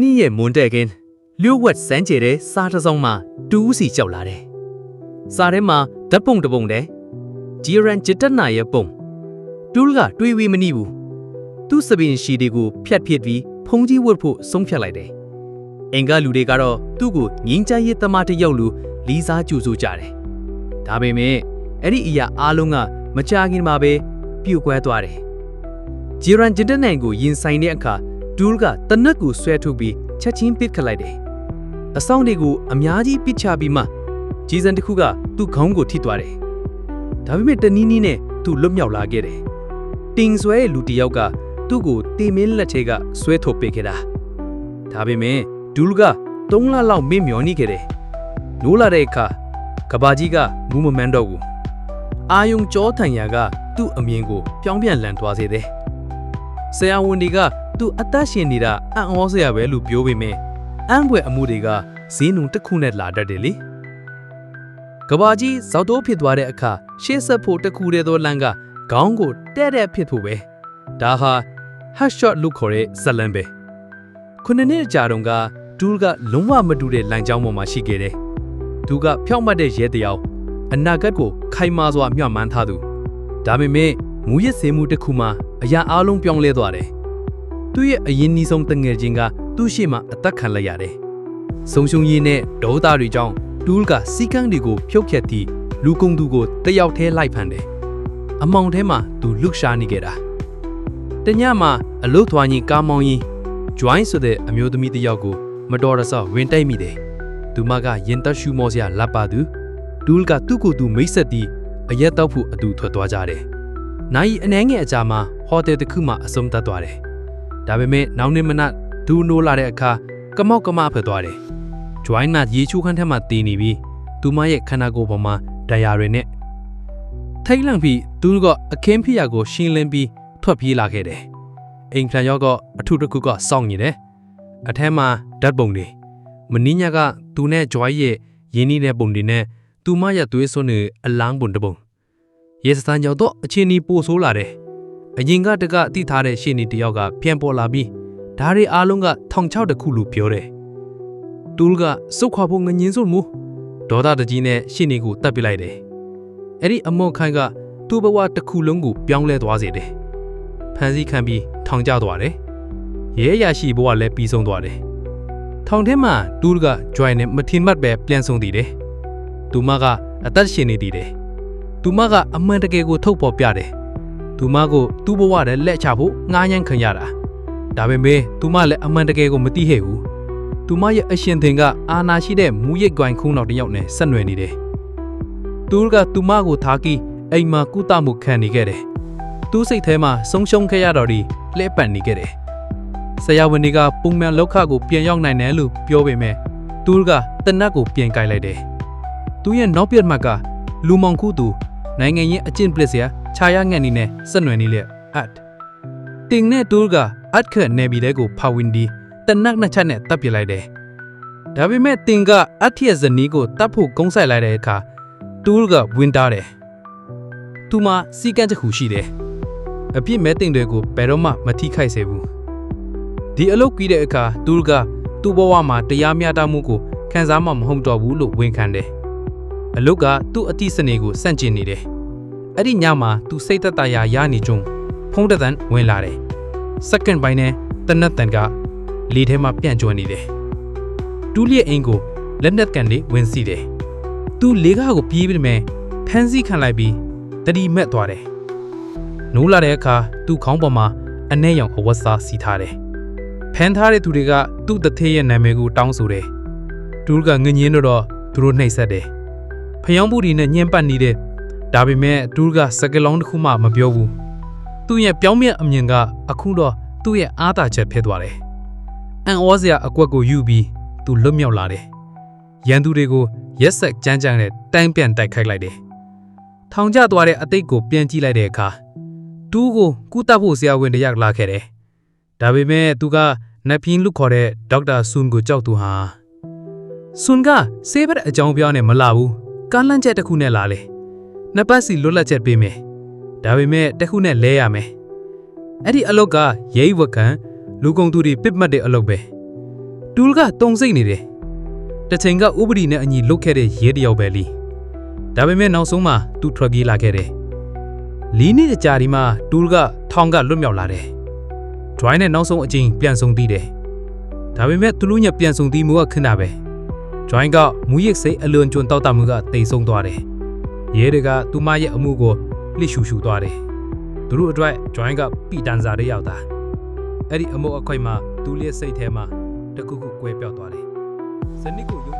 နည်းရဲ့မွန်တဲ့ကင်းလျှို့ဝှက်စမ်းကြဲတဲ့စားတစ်စောင်းမှတူးစီကြောက်လာတယ်။စားထဲမှာဓာတ်ပုံတစ်ပုံတဲ့ဂျီရန်ဂျစ်တက်နာရဲ့ပုံတူးကတွေးဝေးမနှီးဘူး။သူ့စပင်ရှီတွေကိုဖြတ်ဖြစ်ပြီးဖုံးကြီးဝတ်ဖို့ဆုံးဖြတ်လိုက်တယ်။အင်္ဂါလူတွေကတော့သူ့ကိုငင်းချမ်းရေးသမားတစ်ယောက်လူလီစားကြိုဆိုကြတယ်။ဒါပေမဲ့အဲ့ဒီအရာအားလုံးကမကြခင်မှာပဲပြုတ်ကွဲသွားတယ်။ဂျီရန်ဂျင်တနိုင်ကိုရင်ဆိုင်တဲ့အခါ ဒူးကတနက်ကိုဆွဲထုတ်ပြီးချက်ချင်းပစ်ခတ်လိုက်တယ်။အဆောင်တွေကိုအများကြီးပစ်ချပြီးမှဂျီစန်တစ်ခုကသူ့ခေါင်းကိုထိသွားတယ်။ဒါပေမဲ့တနီးနီးနဲ့သူ့လွတ်မြောက်လာခဲ့တယ်။တင်ဆွဲရဲ့လူတစ်ယောက်ကသူ့ကိုတေမင်းလက်ထဲကဆွဲထုတ်ပေးခဲ့တာ။ဒါပေမဲ့ဒူးက3လလောက်မေ့မျောနေခဲ့တယ်။နိုးလာတဲ့အခါကဘာကြီးကမူးမမှန်းတော့ဘူး။အာယုံကြောထန်ရာကသူ့အမြင်ကိုပြောင်းပြန်လန်သွားစေတယ်။ဆရာဝန်တွေက သူအသက်ရှင်နေတာအံ့ဩစရာပဲလို့ပြောပေမဲ့အံ့ဘွယ်အမှုတွေကဈေးနှုန်းတစ်ခုနဲ့လာတတ်တယ်လေကဘာကြီးဇောက်တိုးဖြစ်သွားတဲ့အခါရှေ့ဆက်ဖို့တစ်ခုတည်းသောလမ်းကခေါင်းကိုတဲ့တဲ့ဖြစ်ဖို့ပဲဒါဟာ head shot လို့ခေါ်တဲ့ဇလန်ပဲခုနှစ်နှစ်ကြာတုန်းကဒူးကလုံးဝမတူတဲ့လမ်းကြောင်းပေါ်မှာရှိခဲ့တယ်သူကဖြောင့်မတ်တဲ့ရဲတယောက်အနာဂတ်ကိုခိုင်မာစွာမျှော်မှန်းထားသူဒါပေမဲ့မူရစ်စေမှုတစ်ခုမှအရာအလုံးပြောင်းလဲသွားတယ်။ သူ့ရဲ့အရင်နီးဆုံးတငယ်ချင်းကသူ့ရှေ့မှာအသက်ခံလိုက်ရတယ်။ဆုံရှုံရည်နဲ့ဒေါသတွေကြောင့်တူးကစီကန်းတွေကိုဖြုတ်ဖြက်ပြီးလူကုန်သူကိုတယောက်တည်းလိုက်ဖမ်းတယ်။အမောင်ထဲမှာသူလှုပ်ရှားနေခဲ့တာ။တညမှာအလုတ်သွားရင်ကားမောင်းရင် join ဆိုတဲ့အမျိုးသမီးတစ်ယောက်ကိုမတော်တဆဝင်တိုက်မိတယ်။သူမကရင်သက်ရှူမောစရာလက်ပါသူဒူးကသူ့ကိုယ်သူမိတ်ဆက်ပြီးအရက်တောက်ဖို့အတူထွက်သွားကြတယ်။နိုင်အနှဲငယ်အကြာမှာဟိုတယ်တစ်ခုမှအဆုံးသတ်သွားတယ်။ ဒါပေမဲ့နောက်နေ့မနက်ဒူးနိုးလာတဲ့အခါကမောက်ကမဖြစ်သွားတယ်။ join နာရေချိုးခန်းထဲမှာတည်နေပြီးသူမရဲ့ခန္ဓာကိုယ်ပေါ်မှာဒဏ်ရာတွေနဲ့ထိတ်လန့်ပြီးသူကအခင်းဖြစ်ရာကိုရှင်းလင်းပြီးထွက်ပြေးလာခဲ့တယ်။အိမ်ပြန်ရောက်တော့အထုတစ်ခုကစောင့်နေတယ်။အထက်မှာဓာတ်ပုံတွေမင်းညကသူနဲ့ joy ရဲ့ရင်းနှီးတဲ့ပုံတွေနဲ့သူမရဲ့သွေးစွန်းတွေအလောင်းပုံတစ်ပုံရေစတန်ကြောင့်တော့အချင်းကြီးပိုဆိုးလာတယ်။ အရင်ကတကအတိထားတဲ့ရှေ့နေတယောက်ကပြန်ပေါ်လာပြီးဓာရီအားလုံးကထောင်ချောက်တစ်ခုလို့ပြောတယ်။တူးကစုတ်ခွာဖို့ငငင်းစွမှုဒေါသတကြီးနဲ့ရှေ့နေကိုတတ်ပစ်လိုက်တယ်။အဲ့ဒီအမော့ခိုင်းကသူ့ဘဝတစ်ခုလုံးကိုပြောင်းလဲသွားစေတယ်။ဖန်စီခံပြီးထောင်ကျသွားတယ်။ရဲရရှိဘဝလည်းပြီးဆုံးသွားတယ်။ထောင်ထဲမှာတူးက join နဲ့မထင်မှတ်ပဲပြန်ဆုံးတည်တယ်။သူမကအသက်ရှင်နေတည်တယ်။သူမကအမှန်တကယ်ကိုထုတ်ပေါ်ပြတယ်။ သူမကိုသူ့ဘဝနဲ့လက်ချဖို့ငားညံ့ခံရတာ။ဒါပေမဲ့သူမလည်းအမှန်တကယ်ကိုမသိဟဲ့ဘူး။သူမရဲ့အရှင်သင်ကအာနာရှိတဲ့မူရစ်ကွိုင်ခုံးတော်တစ်ယောက်နဲ့ဆက်နွယ်နေတယ်။သူကသူမကိုထားပြီးအိမ်မှာကုသမှုခံနေခဲ့တယ်။သူ့စိတ်ထဲမှာဆုံးရှုံးခဲ့ရတော့ဒီလှဲ့ပတ်နေခဲ့တယ်။ဆရာဝန်တွေကပုံမှန်လောက်ခကိုပြန်ရောက်နိုင်တယ်လို့ပြောပေမဲ့သူကတနတ်ကိုပြန်ကြိုက်လိုက်တယ်။သူရဲ့နောက်ပြတ်မှတ်ကလူမောင်ခုသူ နိုင်ငံရေးအကျင့်ပလစ်စရာခြာရငှက်နေနဲ့ဆက်နွယ်နေလေအတ်တင်နဲ့တူးကအတ်ခက်နေပြီးတဲ့ကိုဖာဝင်ဒီတနက်နှစ်ချက်နဲ့တပ်ပစ်လိုက်တယ်ဒါပေမဲ့တင်ကအတ်ရဲ့ဇနီးကိုတတ်ဖို့ကုန်းဆိုင်လိုက်တဲ့အခါတူးကဝင်တာတယ်သူမစီကန်းတစ်ခုရှိတယ်အပြစ်မဲ့တင်တွေကိုဘယ်တော့မှမထိခိုက်စေဘူးဒီအလုပ်ကြီးတဲ့အခါတူးကသူ့ဘဝမှာတရားမျှတမှုကိုခံစားမှမဟုတ်တော့ဘူးလို့ဝန်ခံတယ်အလုတ်ကသူ့အတိစနေကိုစန့်ကျင်နေတယ်။ အဲ့ဒီညမှာသူစိတ်သက်သာရာရနေကြုံဖုံးတသန်ဝင်လာတယ်။စက္ကန့်ပိုင်းနဲ့တနတ်တန်ကလေထဲမှာပြန့်ကျွမ်းနေတယ်။တူးလျက်အင်းကိုလက်နက်ကန်လေးဝင်စီတယ်။သူလေကားကိုပြေးပြီးမယ်ဖမ်းဆီးခံလိုက်ပြီးတတိမက်သွားတယ်။နိုးလာတဲ့အခါသူ့ခေါင်းပေါ်မှာအနှဲ့ရောင်အဝတ်စားစီထားတယ်။ဖမ်းထားတဲ့သူတွေကသူ့တသေးရဲ့နာမည်ကိုတောင်းဆိုတယ်။တူးကငငင်းတော့သူတို့နှိပ်စက်တယ်။ဖျောင်းပူဒီနဲ့ညှင်းပတ်နေတဲ့ ဒါပေမဲ့ဒူးကစကလုံးတစ်ခုမှမပြောဘူးသူ့ရဲ့ပြောင်းမြတ်အမြင်ကအခုတော့သူ့ရဲ့အားသာချက်ဖြစ်သွားတယ်အန်ဩစရာအကွက်ကိုယူပြီးသူလွတ်မြောက်လာတယ်ရန်သူတွေကိုရက်ဆက်ကြမ်းကြမ်းနဲ့တိုင်းပြန်တိုက်ခိုက်လိုက်တယ်ထောင်ကျသွားတဲ့အတိတ်ကိုပြန်ကြည့်လိုက်တဲ့အခါတူးကိုကုသဖို့ဆရာဝန်တယောက်လာခဲ့တယ်ဒါပေမဲ့သူကနဖင်းလူခေါ်တဲ့ဒေါက်တာဆွန်ကိုကြောက်သူဟာဆွန်ကဆေးဘက်အကြောင်းပြောနေမလာဘူးကားလန့်ချက်တစ်ခုနဲ့လာလေ နှစ်ပတ်စီလွတ်လပ်ချက်ပေးမယ်ဒါပေမဲ့တစ်ခုနဲ့လဲရမယ်အဲ့ဒီအလုတ်ကရိတ်ဝကန်လူကုန်သူတွေပစ်မှတ်တဲ့အလုတ်ပဲတူလ်ကတုံစိတ်နေတယ်တစ်ချိန်ကဥပဒေနဲ့အညီလုတ်ခဲ့တဲ့ရဲတယောက်ပဲလီဒါပေမဲ့နောက်ဆုံးမှာသူထွက်ပြေးလာခဲ့တယ်လီနေ့တကြာဒီမှာတူလ်ကထောင်ကလွတ်မြောက်လာတယ်ဒရိုင်းနဲ့နောက်ဆုံးအချိန်ပြန်ဆုံတည်တယ်ဒါပေမဲ့သူတို့ညပြန်ဆုံတည်မှုကခဏပဲဒရိုင်းကမူရစ်စိတ်အလွန်ကျွံတောက်တမှုကတိတ်ဆုံးသွားတယ် ရဲတွေကသူမရဲ့အမှုကိုလှစ်ရှူရှူသွားတယ်သူတို့အတွက်ဒရိုင်းကပီတန်စာတွေရောက်တာအဲ့ဒီအမုတ်အခွိုက်မှာသူ့ရဲ့စိတ်ထဲမှာတခုခုကွဲပြောက်သွားတယ်ဇနိကိုယုံကြည်